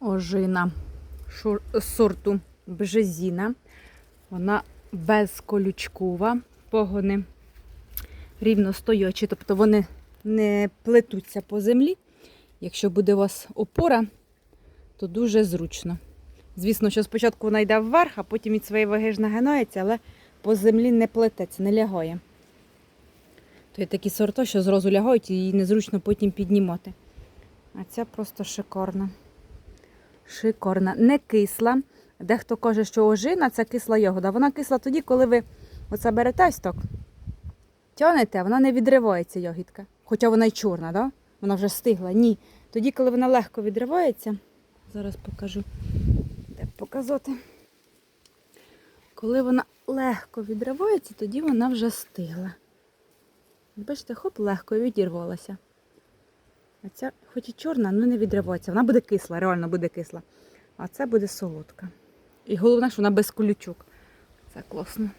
ожина сорту бжезіна. Вона безколючкова, погони рівно стоячі, тобто вони не плетуться по землі. Якщо буде у вас опора, то дуже зручно. Звісно, що спочатку вона йде вверх, а потім від своєї ваги ж нагинається, але по землі не плететься, не лягає. То є такі сорти, що зразу лягають і її незручно потім піднімати. А ця просто шикарна. Шикарна. Не кисла. Дехто каже, що ожина це кисла ягода. Вона кисла тоді, коли ви оце берете ось так, тянете, вона не відривається ягідка. Хоча вона й чорна, да? вона вже стигла. Ні. Тоді, коли вона легко відривається, зараз покажу, де показати. Коли вона легко відривається, тоді вона вже стигла. Бачите, хоп, легко відірвалася. А хоч і чорна, але не відривається. Вона буде кисла, реально буде кисла. А це буде солодка. І головне, що вона без колючок. Це класно.